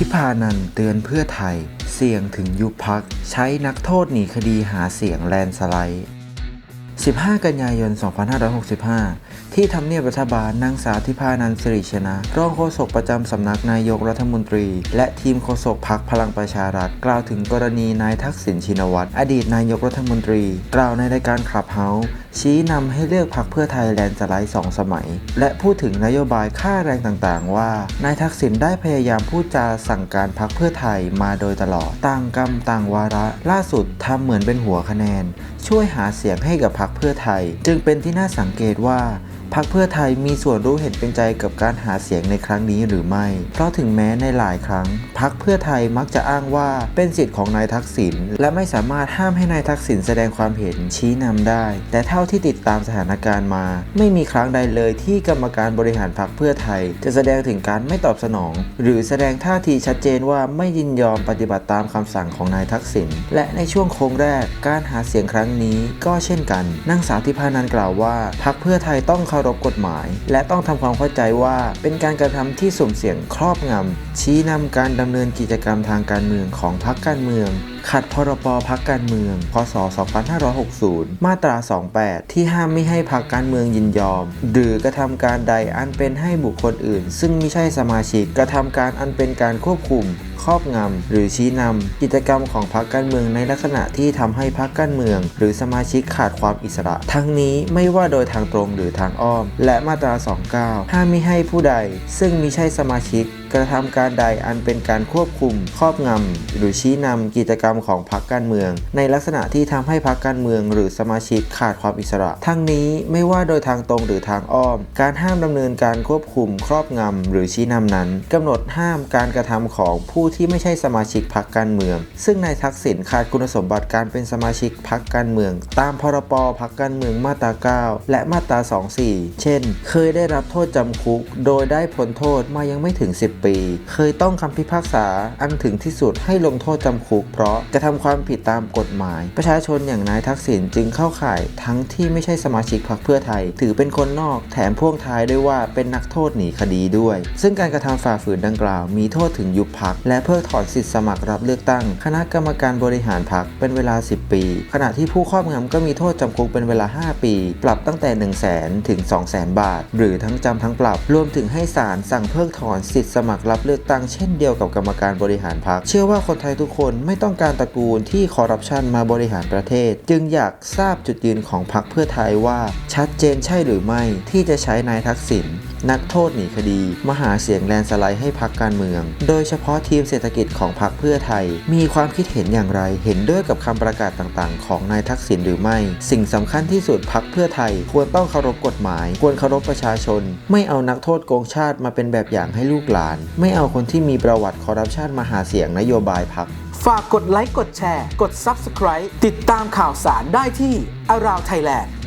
ทิพานันท์เตือนเพื่อไทย เสี่ยงถึงยุบพัก ใช้นักโทษหนีคดีหาเสียงแลนสไลด์ 15 กันยายน 2565 ที่ทำเนียบรัฐบาลนางสาวทิพานันท์สิริชนะ รองโฆษกประจำสำนักนายกรัฐมนตรี และทีมโฆษกพักพลังประชารัฐ กล่าวถึงกรณีนายทักษิณชินวัตร อดีตนายกรัฐมนตรี กล่าวในรายการขับเฮาส์ ชี้นำให้เลือกพักเพื่อไทยแลนด์สไลด์สองสมัย และพูดถึงนโยบายค่าแรงต่างๆ ว่านายทักษิณได้พยายามพูดจาสั่งการพักเพื่อไทยมาโดยตลอด ต่างกรรมต่างวาระ ล่าสุดทำเหมือนเป็นหัวคะแนน ช่วยหาเสียงให้กับพักเพื่อไทย จึงเป็นที่น่าสังเกตว่า พักเพื่อไทยมีส่วนรู้เห็นเป็นใจกับการหาเสียงในครั้งนี้หรือไม่ เพราะถึงแม้ในหลายครั้งพักเพื่อไทยมักจะอ้างว่าเป็นสิทธิ์ของนายทักษิณและไม่สามารถห้ามให้นายทักษิณแสดงความเห็นชี้นำได้ แต่เท่าที่ติดตามสถานการณ์มา ไม่มีครั้งใดเลยที่กรรมการบริหารพักเพื่อไทย จะแสดงถึงการไม่ตอบสนอง หรือแสดงท่าทีชัดเจนว่าไม่ยินยอมปฏิบัติตามคำสั่งของนายทักษิณและในช่วงโค้งแรกการหาเสียงครั้งนี้ก็เช่นกันนางสาวทิพานันกล่าวว่าพักเพื่อไทยต้องเคารพกฎหมาย และต้องทำความเข้าใจว่าเป็นการกระทำที่สุ่มเสี่ยงครอบงำชี้นำการดำเนินกิจกรรมทางการเมืองของพรรคการเมืองขัดพรบพักการเมือง พศ 2560 มาตรา 28 ที่ห้ามไม่ให้พักการเมืองยินยอม หรือกระทำการใดอันเป็นให้บุคคลอื่น ซึ่งไม่ใช่สมาชิกกระทำการอันเป็นการควบคุมครอบงำหรือชี้นำกิจกรรมของพรรคการเมืองในลักษณะที่ทำให้พรรคการเมือง หรือสมาชิกขาดความอิสระ ทั้งนี้ไม่ว่าโดยทางตรงหรือทางอ้อม และมาตรา 29 ห้ามม่ให้ผู้ใด ซึ่งมิใช่สมาชิก กระทำการใดอันเป็นการควบคุม ครอบงำหรือชี้นำกิจกรรมของพรรคการเมือง ในลักษณะที่ทำให้พรรคการเมือง หรือสมาชิกขาดความอิสระ ทั้งนี้ไม่ว่าโดยทางตรงหรือทางอ้อม การห้ามดำเนินการควบคุมครอบงำหรือชี้นำนั้นกำหนดห้ามการกระทำของผู้ที่ไม่ใช่สมาชิกพรรคการเมือง ซึ่งนายทักษิณขาดคุณสมบัติการเป็นสมาชิกพรรคการเมือง ตามพรบพรรคการเมืองมาตรา 9 และมาตรา 24 เช่น เคยได้รับโทษจำคุก โดยได้พ้นโทษมายังไม่ถึง 10 ปี เคยต้องคำพิพากษาอันถึงที่สุดให้ลงโทษจำคุกเพราะกระทำความผิดตามกฎหมาย ประชาชนอย่างนายทักษิณจึงเข้าข่ายทั้งที่ไม่ใช่สมาชิกพรรคเพื่อไทย ถือเป็นคนนอกแถมพ่วงท้ายด้วยว่าเป็นนักโทษหนีคดีด้วย ซึ่งการกระทำฝ่าฝืนดังกล่าว มีโทษถึงยุบพักและเพิกถอนสิทธิสมัครรับเลือกตั้ง คณะกรรมการบริหารพักเป็นเวลา 10 ปี ขณะที่ผู้ครอบงำก็มีโทษจำคุกเป็นเวลา 5 ปี ปรับตั้งแต่ 1 0 0 0 0แสนถึง 2 0 0แสนบาท หรือทั้งจำทั้งปรับ รวมถึงให้ศาลสั่งเพิกถอนสิทธิสมัครรับเลือกตั้งเช่นเดียวกับกรรมการบริหารพักเชื่อว่าคนไทยทุกคนไม่ต้องการการตระกูลที่คอร์รัปชันมาบริหารประเทศ จึงอยากทราบจุดยืนของพรรคเพื่อไทยว่า ชัดเจนใช่หรือไม่ที่จะใช้นายทักษิณนักโทษหนีคดี มหาเสียงแลนสไลด์ให้พักการเมือง โดยเฉพาะทีมเศรษฐกิจของพักเพื่อไทย มีความคิดเห็นอย่างไร เห็นด้วยกับคำประกาศต่างๆ ของนายทักษิณหรือไม่ สิ่งสำคัญที่สุดพักเพื่อไทย ควรต้องเคารพกฎหมาย ควรเคารพประชาชน ไม่เอานักโทษโกงชาติมาเป็นแบบอย่างให้ลูกหลาน ไม่เอาคนที่มีประวัติคอร์รัปชันมาหาเสียงนโยบายพักฝากกดไลค์กดแชร์ กด Subscribe ติดตามข่าวสารได้ที่ Around Thailand